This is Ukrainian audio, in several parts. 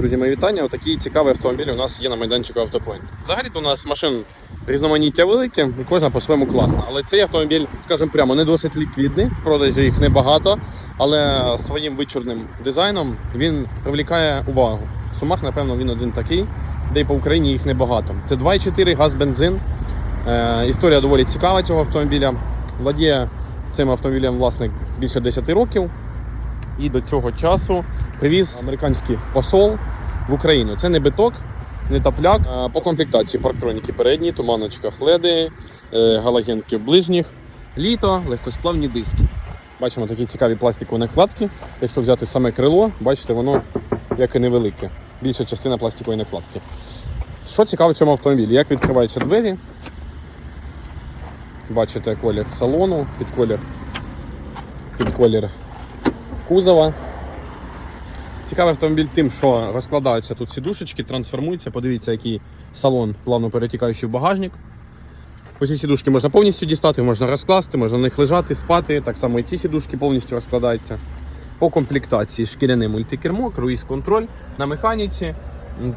Друзі, мої вітання. Отакий цікавий автомобіль у нас є на майданчику Автопоінт. Взагалі-то у нас машин різноманіття велике, і кожна по-своєму класна. Але цей автомобіль, скажімо прямо, не досить ліквідний. В продажі їх небагато, але своїм вичурним дизайном він привлікає увагу. В сумах, напевно, він один такий, де й по Україні їх небагато. Це 2,4 газ бензин. Е, історія доволі цікава цього автомобіля. Владіє цим автомобілем власник більше 10 років. І до цього часу привіз американський посол в Україну. Це не биток, не тапляк. А По комплектації парктроніки передні, туманочка леди, е, галогенки в ближніх, літо, легкосплавні диски. Бачимо такі цікаві пластикові накладки. Якщо взяти саме крило, бачите, воно як і невелике. Більша частина пластикової накладки. Що цікаво в цьому автомобілі? Як відкриваються двері? Бачите колір салону, під колір, під колір кузова. Цікавий автомобіль тим, що розкладаються тут сідушечки, трансформуються. Подивіться, який салон плавно перетікаючий в багажник. Ці сідушки можна повністю дістати, можна розкласти, можна на них лежати, спати. Так само і ці сідушки повністю розкладаються. По комплектації шкіряне мультикермо, круїз-контроль на механіці,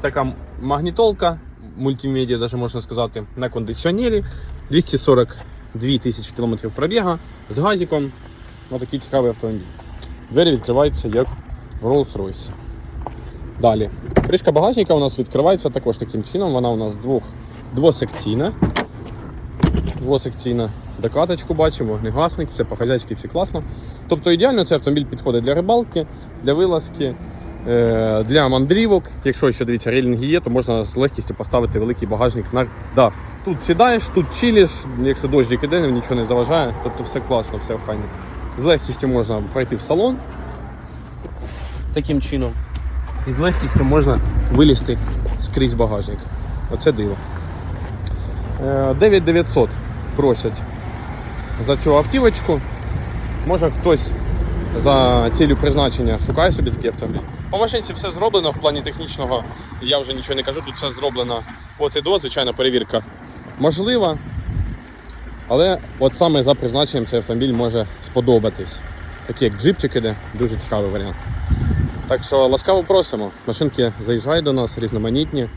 така магнітолка, мультимедіа, даже можна сказати, на кондиціонері. 242 тисячі кілометрів пробіга з газиком. Ось такий цікавий автомобіль. Двері відкриваються як Rolls-Royce. Далі. Кришка багажника у нас відкривається також таким чином. Вона у нас двох, двосекційна. Двосекційна докаточку бачимо, вогнегасник, все по-хазяйськи, все класно. Тобто ідеально цей автомобіль підходить для рибалки, для вилазки, е, для мандрівок. Якщо ще дивіться, рейлінги є, то можна з легкістю поставити великий багажник на дах. Тут сідаєш, тут чилиш, якщо дощик іде, нічого не заважає, тобто все класно, все файно. З легкістю можна пройти в салон таким чином. І з легкістю можна вилізти скрізь багажник. Оце диво. Е, 9900 просять за цю автівочку. Може хтось за цілю призначення шукає собі такий автомобіль. По машинці все зроблено в плані технічного. Я вже нічого не кажу, тут все зроблено от і до. Звичайно, перевірка можлива. Але от саме за призначенням цей автомобіль може сподобатись. Такий як джипчик іде, дуже цікавий варіант. Так що ласкаво просимо. Машинки заїжджають до нас різноманітні.